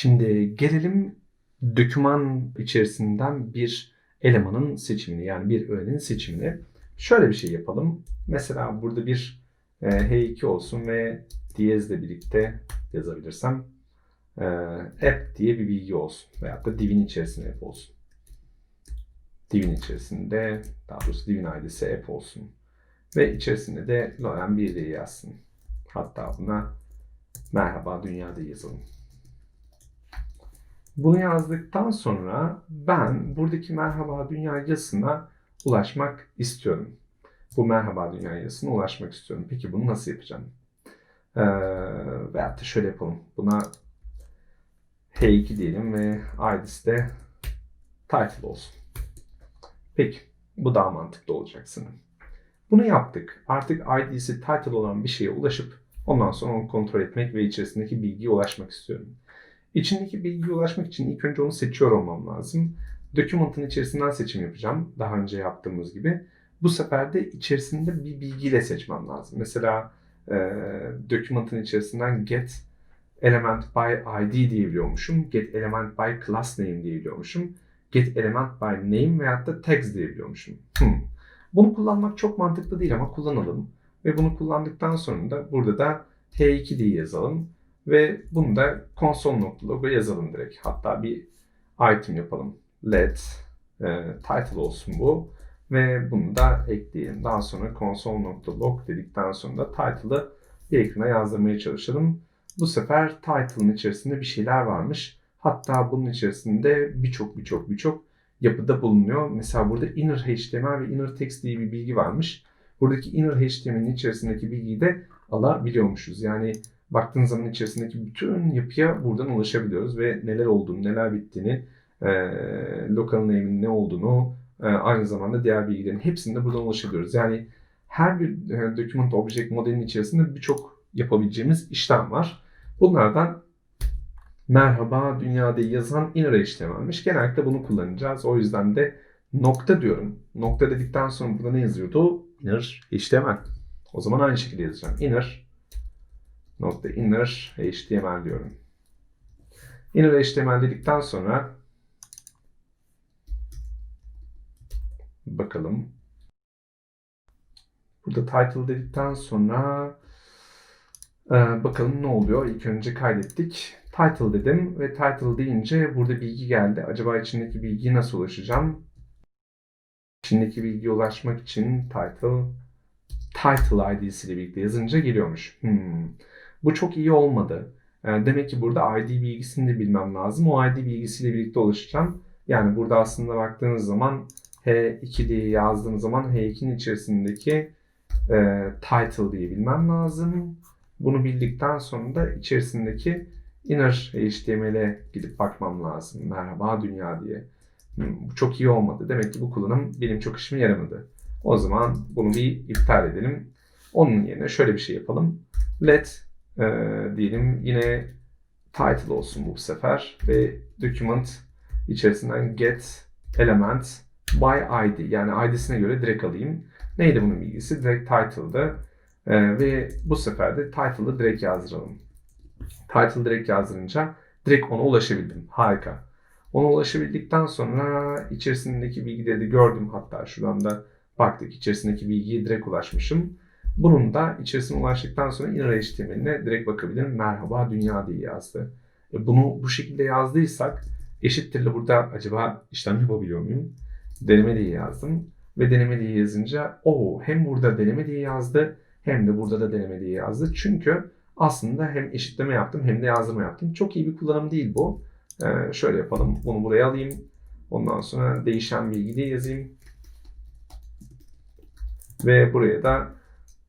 Şimdi gelelim doküman içerisinden bir elemanın seçimini yani bir öğenin seçimini. Şöyle bir şey yapalım. Mesela burada bir e, H2 olsun ve diyezle birlikte yazabilirsem e, app diye bir bilgi olsun. Veyahut da divin içerisinde app olsun. Divin içerisinde daha doğrusu divin ID'si app olsun. Ve içerisinde de Loren 1 diye yazsın. Hatta buna merhaba dünyada yazalım. Bunu yazdıktan sonra ben buradaki merhaba dünya yazısına ulaşmak istiyorum. Bu merhaba dünya yazısına ulaşmak istiyorum. Peki bunu nasıl yapacağım? Ee, veyahut da şöyle yapalım. Buna H2 diyelim ve ID'si de title olsun. Peki bu daha mantıklı olacak sanırım. Bunu yaptık. Artık ID'si title olan bir şeye ulaşıp ondan sonra onu kontrol etmek ve içerisindeki bilgiye ulaşmak istiyorum. İçindeki bilgiye ulaşmak için ilk önce onu seçiyor olmam lazım. Document'ın içerisinden seçim yapacağım. Daha önce yaptığımız gibi. Bu sefer de içerisinde bir bilgiyle seçmem lazım. Mesela e, document'ın içerisinden get element by id diyebiliyormuşum. Get element by class name diyebiliyormuşum. Get element by name veyahut da tags diyebiliyormuşum. Hmm. Bunu kullanmak çok mantıklı değil ama kullanalım. Ve bunu kullandıktan sonra da burada da H2 diye yazalım. Ve bunu da console.logo yazalım direkt. Hatta bir item yapalım. Let e, title olsun bu. Ve bunu da ekleyelim. Daha sonra console.log dedikten sonra da title'ı bir ekrana yazdırmaya çalışalım. Bu sefer title'ın içerisinde bir şeyler varmış. Hatta bunun içerisinde birçok birçok birçok yapıda bulunuyor. Mesela burada inner HTML ve inner text diye bir bilgi varmış. Buradaki inner HTML'in içerisindeki bilgiyi de alabiliyormuşuz. Yani baktığın zaman içerisindeki bütün yapıya buradan ulaşabiliyoruz ve neler olduğunu, neler bittiğini, e, local name'in ne olduğunu, e, aynı zamanda diğer bilgilerin hepsini de buradan ulaşabiliyoruz. Yani her bir e, document object modelinin içerisinde birçok yapabileceğimiz işlem var. Bunlardan merhaba dünyada yazan inner HTML'miş. Genellikle bunu kullanacağız. O yüzden de nokta diyorum. Nokta dedikten sonra burada ne yazıyordu? Inner HTML. O zaman aynı şekilde yazacağım. Inner nokta inner HTML diyorum. Inner HTML dedikten sonra bakalım. Burada title dedikten sonra e, bakalım ne oluyor. İlk önce kaydettik. Title dedim ve title deyince burada bilgi geldi. Acaba içindeki bilgiye nasıl ulaşacağım? İçindeki bilgiye ulaşmak için title title ID'siyle birlikte yazınca geliyormuş. Hmm. Bu çok iyi olmadı. Yani demek ki burada ID bilgisini de bilmem lazım. O ID bilgisiyle birlikte ulaşacağım. Yani burada aslında baktığınız zaman H2 diye yazdığım zaman H2'nin içerisindeki e, title diye bilmem lazım. Bunu bildikten sonra da içerisindeki inner HTML'e gidip bakmam lazım. Merhaba dünya diye. Hmm, bu çok iyi olmadı. Demek ki bu kullanım benim çok işime yaramadı. O zaman bunu bir iptal edelim. Onun yerine şöyle bir şey yapalım. Let e, diyelim yine title olsun bu sefer ve document içerisinden get element by id yani id'sine göre direkt alayım. Neydi bunun bilgisi? Direkt title'dı. E, ve bu sefer de title'ı direkt yazdıralım. Title direkt yazdırınca direkt ona ulaşabildim. Harika. Ona ulaşabildikten sonra içerisindeki bilgileri de gördüm. Hatta şuradan da baktık içerisindeki bilgiye direkt ulaşmışım. Bunun da içerisine ulaştıktan sonra inner HTML'ine direkt bakabilirim. Merhaba dünya diye yazdı. E bunu bu şekilde yazdıysak eşittirle burada acaba işlem yapabiliyor muyum? Deneme diye yazdım. Ve deneme diye yazınca o hem burada deneme diye yazdı hem de burada da deneme diye yazdı. Çünkü aslında hem eşitleme yaptım hem de yazdırma yaptım. Çok iyi bir kullanım değil bu. Ee, şöyle yapalım. Bunu buraya alayım. Ondan sonra değişen bilgi diye yazayım. Ve buraya da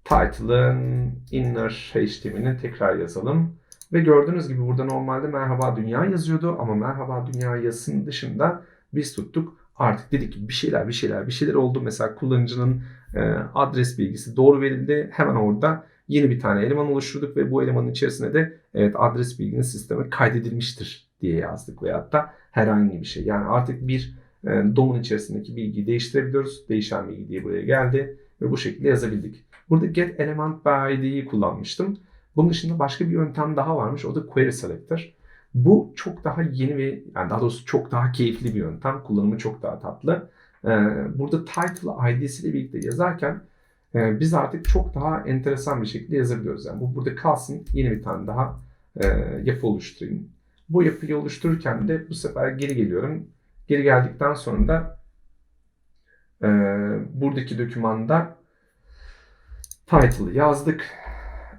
title'ın inner HTML'ini tekrar yazalım. Ve gördüğünüz gibi burada normalde merhaba dünya yazıyordu ama merhaba dünya yazısının dışında biz tuttuk. Artık dedik ki bir şeyler bir şeyler bir şeyler oldu. Mesela kullanıcının e, adres bilgisi doğru verildi. Hemen orada yeni bir tane eleman oluşturduk ve bu elemanın içerisine de evet adres bilginiz sisteme kaydedilmiştir diye yazdık veyahut da herhangi bir şey. Yani artık bir e, DOM'un içerisindeki bilgiyi değiştirebiliyoruz. Değişen bilgi diye buraya geldi ve bu şekilde yazabildik. Burada get element by id'yi kullanmıştım. Bunun dışında başka bir yöntem daha varmış. O da query selector. Bu çok daha yeni ve yani daha doğrusu çok daha keyifli bir yöntem. Kullanımı çok daha tatlı. Ee, burada title ID'siyle birlikte yazarken e, biz artık çok daha enteresan bir şekilde yazabiliyoruz. Yani bu burada kalsın. Yeni bir tane daha e, yapı oluşturayım. Bu yapıyı oluştururken de bu sefer geri geliyorum. Geri geldikten sonra da e, buradaki dokümanda title'ı yazdık.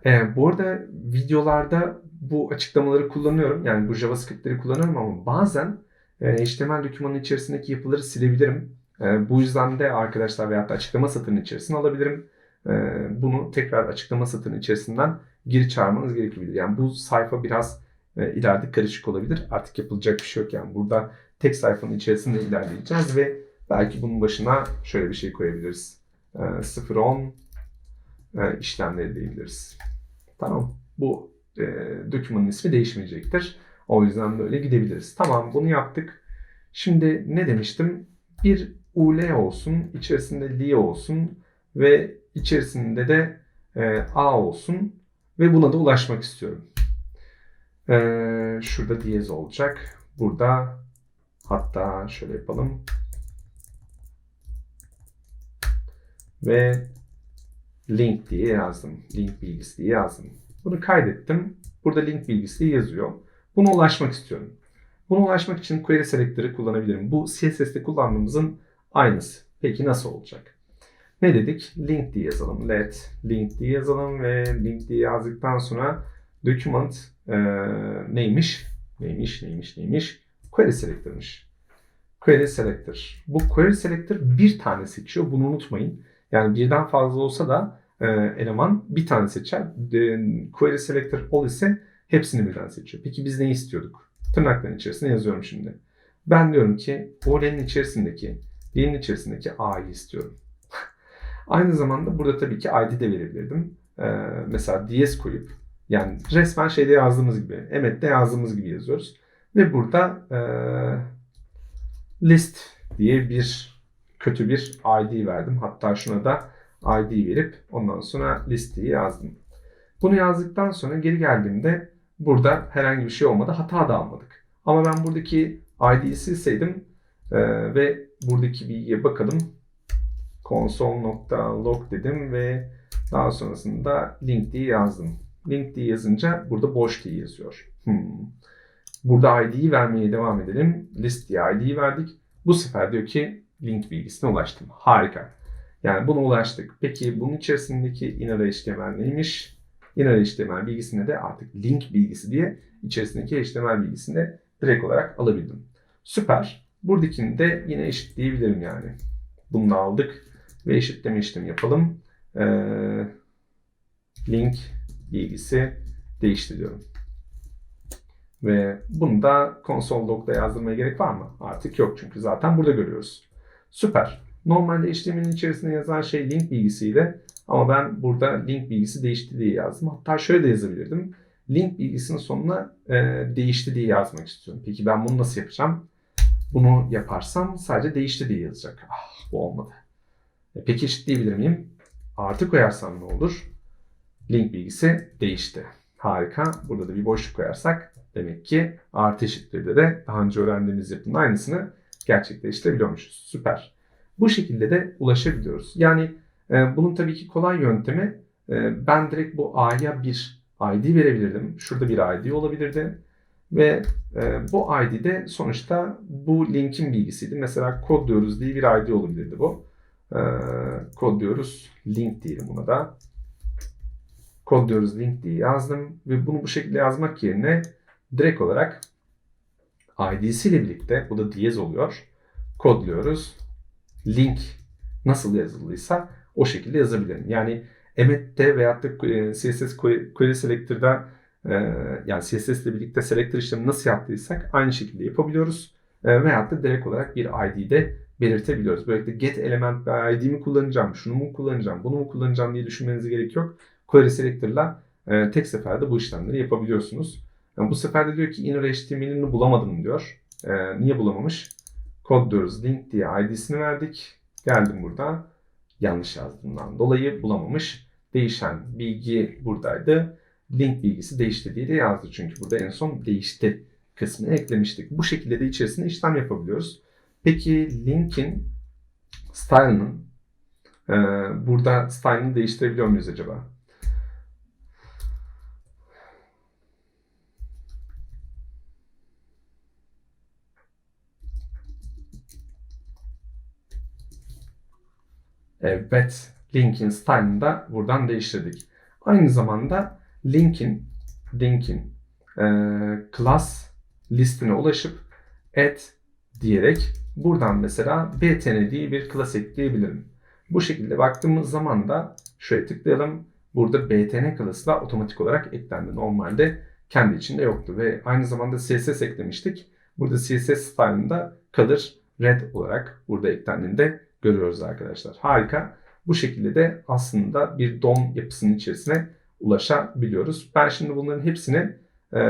E, bu arada videolarda bu açıklamaları kullanıyorum. Yani bu JavaScript'leri kullanıyorum ama bazen e, HTML dokümanın içerisindeki yapıları silebilirim. E, bu yüzden de arkadaşlar veyahut da açıklama satırının içerisine alabilirim. E, bunu tekrar açıklama satırının içerisinden geri çağırmanız gerekebilir. Yani bu sayfa biraz e, ileride karışık olabilir. Artık yapılacak bir şey yok. Yani burada tek sayfanın içerisinde ilerleyeceğiz ve belki bunun başına şöyle bir şey koyabiliriz. E, 0-10 e, işlemleri diyebiliriz. Tamam. Bu e, dokümanın ismi değişmeyecektir. O yüzden böyle gidebiliriz. Tamam bunu yaptık. Şimdi ne demiştim? Bir UL olsun, içerisinde li olsun ve içerisinde de e, A olsun ve buna da ulaşmak istiyorum. E, şurada diyez olacak. Burada hatta şöyle yapalım. Ve link diye yazdım. Link bilgisi diye yazdım. Bunu kaydettim. Burada link bilgisi yazıyor. Buna ulaşmak istiyorum. Buna ulaşmak için query selector'ı kullanabilirim. Bu CSS'te kullandığımızın aynısı. Peki nasıl olacak? Ne dedik? Link diye yazalım. Let link diye yazalım ve link diye yazdıktan sonra document e, neymiş? Neymiş, neymiş, neymiş? Query selector'mış. Query selector. Bu query selector bir tane seçiyor. Bunu unutmayın. Yani birden fazla olsa da e, eleman bir tane seçer. E, query selector all ise hepsini birden seçiyor. Peki biz ne istiyorduk? Tırnakların içerisine yazıyorum şimdi. Ben diyorum ki OL'nin içerisindeki, D'nin içerisindeki A'yı istiyorum. Aynı zamanda burada tabii ki ID de verebilirdim. Ee, mesela DS koyup yani resmen şeyde yazdığımız gibi, Emmet'te yazdığımız gibi yazıyoruz. Ve burada e, list diye bir kötü bir ID verdim. Hatta şuna da ID verip ondan sonra listeyi yazdım. Bunu yazdıktan sonra geri geldiğimde burada herhangi bir şey olmadı. Hata da almadık. Ama ben buradaki ID'yi silseydim e, ve buradaki bilgiye bakalım. console.log dedim ve daha sonrasında link diye yazdım. Link diye yazınca burada boş diye yazıyor. Hmm. Burada ID'yi vermeye devam edelim. List diye ID'yi verdik. Bu sefer diyor ki link bilgisine ulaştım. Harika. Yani buna ulaştık. Peki bunun içerisindeki inner HTML neymiş? Inner HTML bilgisine de artık link bilgisi diye içerisindeki HTML bilgisini direkt olarak alabildim. Süper. Buradakini de yine eşitleyebilirim yani. Bunu aldık ve eşitleme işlemi yapalım. Ee, link bilgisi değişti diyorum. Ve bunu da console log'da yazdırmaya gerek var mı? Artık yok çünkü zaten burada görüyoruz. Süper. Normalde işlemin içerisinde yazan şey link bilgisiydi. Ama ben burada link bilgisi değişti diye yazdım. Hatta şöyle de yazabilirdim. Link bilgisinin sonuna e, değişti diye yazmak istiyorum. Peki ben bunu nasıl yapacağım? Bunu yaparsam sadece değişti diye yazacak. Ah bu olmadı. E, peki eşitleyebilir miyim? Artı koyarsam ne olur? Link bilgisi değişti. Harika. Burada da bir boşluk koyarsak demek ki artı eşittirde de daha önce öğrendiğimiz yapının aynısını gerçekleştirebiliyormuşuz. Süper. Bu şekilde de ulaşabiliyoruz. Yani e, bunun tabii ki kolay yöntemi e, ben direkt bu A'ya bir ID verebilirdim. Şurada bir ID olabilirdi. Ve e, bu ID de sonuçta bu linkin bilgisiydi. Mesela kod diyoruz diye bir ID olabilirdi bu. E, kod diyoruz link diyelim buna da. Kod diyoruz link diye yazdım. Ve bunu bu şekilde yazmak yerine direkt olarak ID'siyle birlikte bu da diyez oluyor. Kodluyoruz link nasıl yazıldıysa o şekilde yazabilirim. Yani Emmet'te veyahut da e, CSS Query Selector'da e, yani CSS ile birlikte selector işlemi nasıl yaptıysak aynı şekilde yapabiliyoruz. E, veyahut da direkt olarak bir ID'de belirtebiliyoruz. Böylelikle get element ID mi kullanacağım, şunu mu kullanacağım, bunu mu kullanacağım diye düşünmenize gerek yok. Query Selector'la tek seferde bu işlemleri yapabiliyorsunuz. Yani bu sefer de diyor ki inner HTML'ini bulamadım diyor. niye bulamamış? kod diyoruz link diye ID'sini verdik. Geldim burada. Yanlış yazdığımdan dolayı bulamamış. Değişen bilgi buradaydı. Link bilgisi değişti diye de yazdı. Çünkü burada en son değişti kısmını eklemiştik. Bu şekilde de içerisinde işlem yapabiliyoruz. Peki linkin style'ının e, burada style'ını değiştirebiliyor muyuz acaba? Evet, linkin style'ını da buradan değiştirdik. Aynı zamanda linkin linkin e, class listine ulaşıp add diyerek buradan mesela btn diye bir class ekleyebilirim. Bu şekilde baktığımız zaman da şuraya tıklayalım. Burada btn class'ı da otomatik olarak eklendi. Normalde kendi içinde yoktu ve aynı zamanda css eklemiştik. Burada css style'ında color red olarak burada eklendiğini de görüyoruz arkadaşlar. Harika. Bu şekilde de aslında bir DOM yapısının içerisine ulaşabiliyoruz. Ben şimdi bunların hepsini e,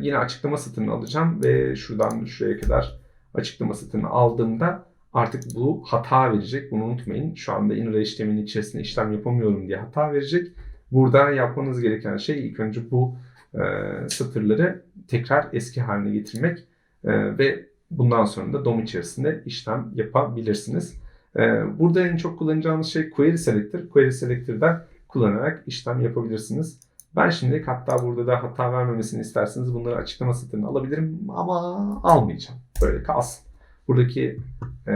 yine açıklama satırını alacağım ve şuradan şuraya kadar açıklama satırını aldığımda artık bu hata verecek. Bunu unutmayın. Şu anda inner HTML'in içerisinde işlem yapamıyorum diye hata verecek. Burada yapmanız gereken şey ilk önce bu e, satırları tekrar eski haline getirmek e, ve bundan sonra da DOM içerisinde işlem yapabilirsiniz. Ee, Burada en çok kullanacağımız şey Query Selector. Query Selector'da kullanarak işlem yapabilirsiniz. Ben şimdi hatta burada da hata vermemesini isterseniz bunları açıklama satırına alabilirim ama almayacağım. Böyle kalsın. Buradaki e,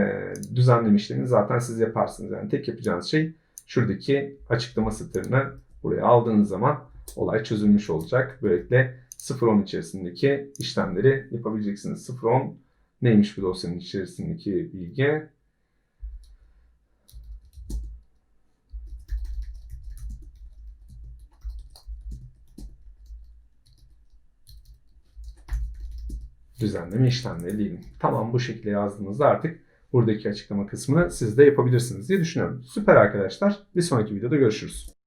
düzenleme işlemini zaten siz yaparsınız. Yani tek yapacağınız şey şuradaki açıklama satırını buraya aldığınız zaman olay çözülmüş olacak. Böylelikle 0.10 içerisindeki işlemleri yapabileceksiniz. 0.10 neymiş bu dosyanın içerisindeki bilgi? düzenleme işlemleri diyelim. Tamam bu şekilde yazdığınızda artık buradaki açıklama kısmını siz de yapabilirsiniz diye düşünüyorum. Süper arkadaşlar. Bir sonraki videoda görüşürüz.